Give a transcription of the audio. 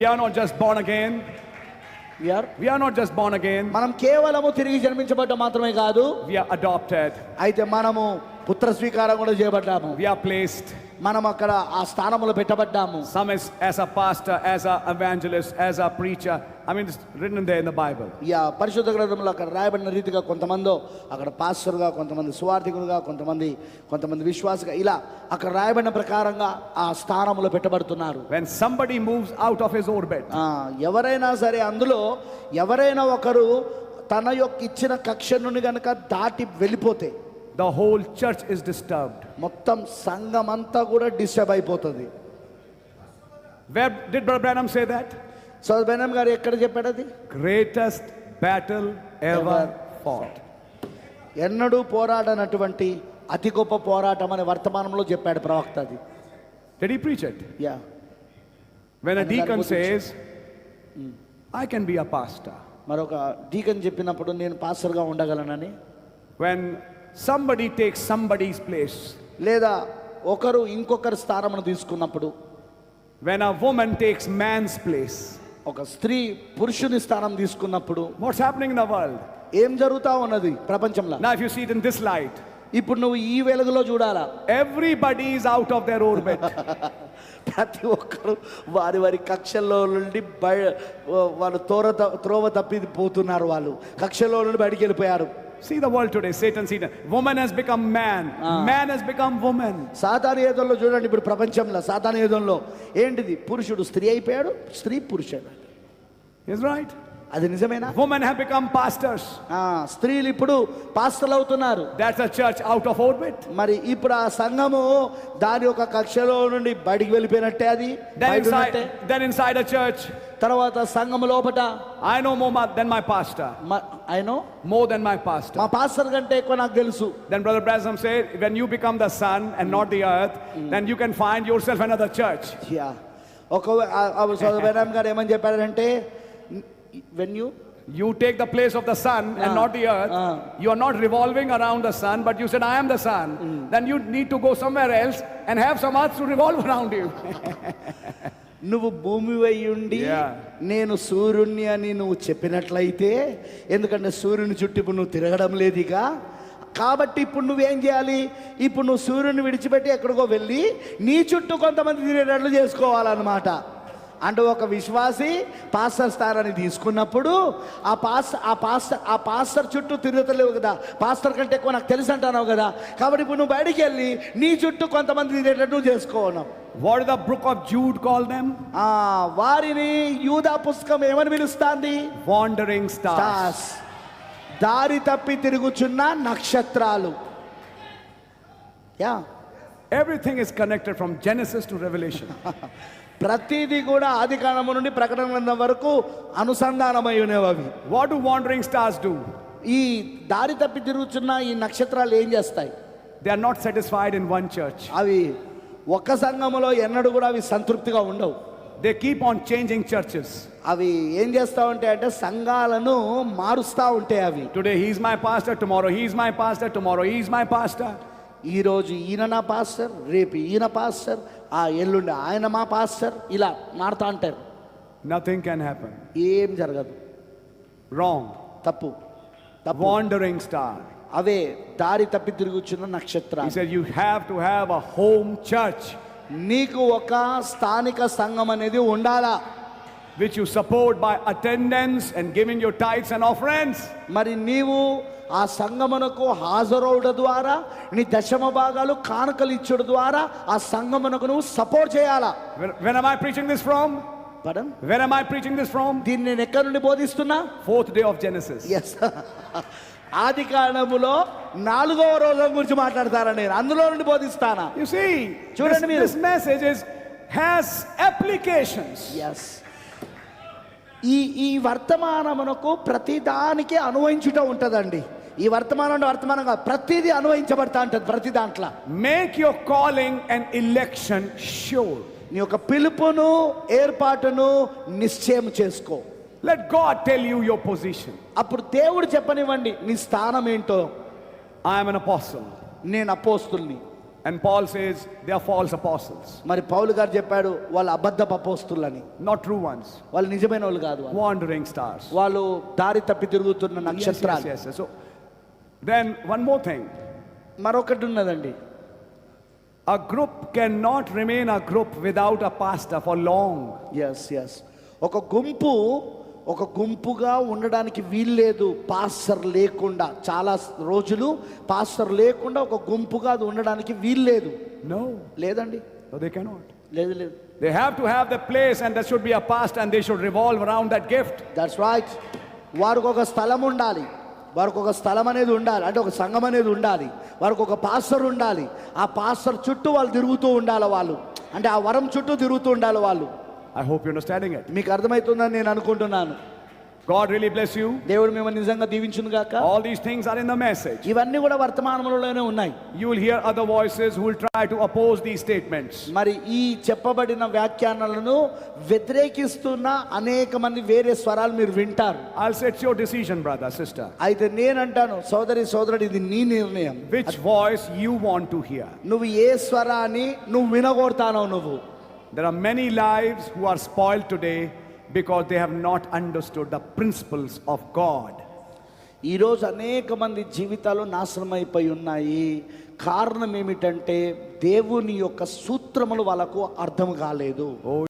We are not just born again. We are We are not just born again. మనం కేవలము తిరిగి జన్మించబడ్డ మాత్రమే కాదు We are adopted. అయితే మనము పుత్ర స్వీకారం కూడా చేయబడ్డాము We are placed. మనం అక్కడ ఆ స్థానంలో పెట్టబడ్డాము Some is as a pastor, as a evangelist, as a preacher. I mean, it's written there in the Bible. ఇక పరిశుద్ధ గ్రంథంలో అక్కడ రాయబడిన రీతిగా కొంతమంది అక్కడ పాస్టర్గా కొంతమంది సువార్థికులుగా కొంతమంది కొంతమంది విశ్వాసగా ఇలా అక్కడ రాయబడిన ప్రకారంగా ఆ స్థానంలో పెట్టబడుతున్నారు When somebody moves out of his orbit, ఆ, ఎవరైనా సరే అందులో ఎవరైనా ఒకరు తన యొక్క ఇచ్చిన కక్ష నుండి కనుక దాటి వెళ్ళిపోతే the whole church is disturbed. మొత్తం సంఘం అంతా కూడా డిస్టర్బ్ అయిపోతుంది Where did Brother Branham say that? So Branham గారు ఎక్కడ చెప్పాడు అది Greatest battle ever fought. ఎన్నడూ పోరాడనటువంటి అతి గొప్ప పోరాటం అనే వర్తమానంలో చెప్పాడు ప్రవక్త అది Did he preach it? Yeah deacon was it. says, I can be a pastor. మరొక డీకన్ చెప్పినప్పుడు నేను పాస్టర్గా ఉండగలనని When somebody takes somebody's place, లేదా ఒకరు ఇంకొకరి స్థానమును తీసుకున్నప్పుడు. When a woman takes man's place, ఒక స్త్రీ పురుషుని స్థానం తీసుకున్నప్పుడు. What's happening in the world? ఏం జరుగుతా ఉన్నది ప్రపంచంలో? Now, if you see it in this light, ఇప్పుడు నువ్వు ఈ వెలుగులో చూడాలా? Everybody is out of their orbit. ప్రతి ఒక్కరు వారి వారి కక్షల్లో నుండి బయ వాళ్ళు తోర త్రోవ తప్పి పోతున్నారు వాళ్ళు. కక్షలో నుండి బయటికి వెళ్ళిపోయారు. See the world today Satan seat women has become man man has become women సాధారణ యుధంలో చూడండి ఇప్పుడు ప్రపంచంలో సాధారణ యుధంలో ఏంటిది? పురుషుడు స్త్రీ అయిపోయాడు స్త్రీ పురుషుడు. ఇస్ రైట్ అది నిజమేనా? ఉమెన్ హ్యావ్ బికమ్ పాస్టర్స్ స్త్రీలు ఇప్పుడు పాస్టర్లు అవుతున్నారు. That's a church out of orbit మరి ఇప్పుడు ఆ సంఘము దాని యొక్క కక్షలో నుండి బయటికి వెళ్ళిపోయినట్టే అది? దెన్ ఇన్సైడ్ దెన్ చర్చ్ తర్వాత సంఘము లోపట I know more ma- than my pastor, ఆయన more than my pastor. మా పాస్టర్ కంటే ఎక్కువ నాకు తెలుసు Then Brother Branham said, when you become the sun and not the earth, then you can find yourself another church. యా ఒక వేరామ్ గారు ఏమని చెప్పారంటే when you You take the place of the sun and Ah. not the earth. Ah. You are not revolving around the sun, but you said, I am the sun. Then you need to go somewhere else and have some earth to revolve around you. నువ్వు భూమి ఉండి. నేను సూర్యుణ్ణి అని నువ్వు చెప్పినట్లయితే ఎందుకంటే సూర్యుని చుట్టూ ఇప్పుడు నువ్వు తిరగడం లేదుగా. కాబట్టి ఇప్పుడు నువ్వేం చేయాలి? ఇప్పుడు నువ్వు సూర్యుని విడిచిపెట్టి ఎక్కడికో వెళ్ళి నీ చుట్టూ కొంతమంది తిరిగేటట్లు చేసుకోవాలన్నమాట. అంటే ఒక విశ్వాసి పాస్టర్ స్థానాన్ని తీసుకున్నప్పుడు ఆ పాస్టర్ ఆ పాస్టర్ ఆ పాస్టర్ చుట్టూ తిరుగుతలేవు కదా. పాస్టర్ కంటే ఎక్కువ నాకు తెలుసు అంటున్నావు కదా. కాబట్టి ఇప్పుడు నువ్వు బయటికి వెళ్ళి నీ చుట్టూ కొంతమంది తిరిగేటట్టు నువ్వు చేసుకోవాలి did the book of Jude call them? ఆ వారిని యూదా పుస్తకం ఏమని పిలుస్తాంది? Stars. స్టార్స్ దారి తప్పి తిరుగుచున్న నక్షత్రాలు. Yeah. Everything is connected from Genesis to Revelation. ప్రతిదీ కూడా ఆది కాలము నుండి ప్రకటన వరకు అనుసంధానమై అవి వాట్ వాండరింగ్ స్టార్స్ డూ ఈ దారి తప్పి తిరుగుతున్న ఈ నక్షత్రాలు ఏం చేస్తాయి? They are not satisfied in one church అవి ఒక సంఘములో ఎన్నడూ కూడా అవి సంతృప్తిగా ఉండవు. They keep on changing churches అవి ఏం చేస్తా ఉంటాయి అంటే సంఘాలను మారుస్తూ ఉంటాయి అవి. Today he's my pastor tomorrow he's my pastor tomorrow he's my pastor ఈరోజు ఈయన నా పాస్టర్ రేపు ఈయన పాస్టర్ ఆ ఎల్లుండి ఆయన మా పాస్టర్ ఇలా మారుతా అంటారు. Nothing can happen. ఏం జరగదు. Wrong. తప్పు. Wandering star. అవే దారి తప్పి తిరుగుచున్న said you have to have a home church. నీకు ఒక స్థానిక సంఘం అనేది ఉండాలా? which you support by attendance and giving your tithes and offerings. మరి నీవు ఆ సంగమునకు హాజరవుట ద్వారా నీ దశమ భాగాలు కానుకలు ఇచ్చుడు ద్వారా ఆ సంగమునకు నువ్వు సపోర్ట్ చేయాలా Where, where am I preaching this from? పడన్ Where am I preaching this from? దీన్ని నేను ఎక్కడి నుండి బోధిస్తున్నా Fourth day of Genesis. Yes ఆది కాండములో నాలుగవ రోజు గురించి మాట్లాడతారా నేను అందులో నుండి బోధిస్తానా You see, this, చూడండి మీరు. this message is has applications. Yes ఈ ఈ వర్తమానమునకు ప్రతి దానికి అన్వయించుట ఉంటుందండి ఈ వర్తమానం అంటే వర్తమానం కాదు ప్రతిదీ అన్వయించబడతా ఉంటుంది ప్రతి దాంట్లో Make your calling and election sure. నీ యొక్క పిలుపును ఏర్పాటును నిశ్చయం చేసుకో Let God tell you your position. అప్పుడు దేవుడు చెప్పనివ్వండి నీ స్థానం ఏంటో am an apostle. నేను అపోస్తుల్ని And Paul says they are false apostles, మరి పౌలు గారు చెప్పాడు వాళ్ళు అబద్ధ పపోస్తులని not true ones, వాళ్ళు నిజమైన వాళ్ళు కాదు wandering stars. వాళ్ళు దారి తప్పి తిరుగుతున్న నక్షత్రాలు. So then one more thing. మరొకటి ఉన్నదండి A group cannot remain a group without a pastor for long. Yes yes ఒక గుంపు ఒక గుంపుగా ఉండడానికి వీల్లేదు పాస్టర్ లేకుండా చాలా రోజులు పాస్టర్ లేకుండా ఒక గుంపుగా అది ఉండడానికి వీల్లేదు No, లేదండి. They cannot. లేదు లేదు. They have to have the place, and there should be a pastor, and they should revolve around that gift. That's right వారికి ఒక స్థలం ఉండాలి. వారికి ఒక స్థలం అనేది ఉండాలి. అంటే ఒక సంఘం అనేది ఉండాలి. వారికి ఒక పాస్టర్ ఉండాలి. ఆ పాస్టర్ చుట్టూ వాళ్ళు తిరుగుతూ ఉండాలి వాళ్ళు. అంటే ఆ వరం చుట్టూ తిరుగుతూ ఉండాలి వాళ్ళు. I hope you're understanding it. మీకు అర్థమవుతుందని నేను అనుకుంటున్నాను God really bless you. దేవుడు మిమ్మల్ని నిజంగా దీవించును గాక All these things are in the message. ఇవన్నీ కూడా వర్తమానంలోనే ఉన్నాయి You will hear other voices who will try to oppose these statements. మరి ఈ చెప్పబడిన వ్యాఖ్యానాలను వ్యతిరేకిస్తున్న అనేక మంది వేరే స్వరాలు మీరు వింటారు I'll say it's your decision, brother, sister. అయితే నేనంటాను సోదరి సోదరుడు ఇది నీ నిర్ణయం Which voice you want to hear. నువ్వు ఏ స్వరాన్ని నువ్వు వినగొడతానో నువ్వు There are many lives who are spoiled today because they have not understood the principles of God. ఈరోజు అనేక మంది జీవితాలు నాశనం అయిపోయి ఉన్నాయి కారణం ఏమిటంటే దేవుని యొక్క సూత్రములు వాళ్ళకు అర్థం కాలేదు Oh,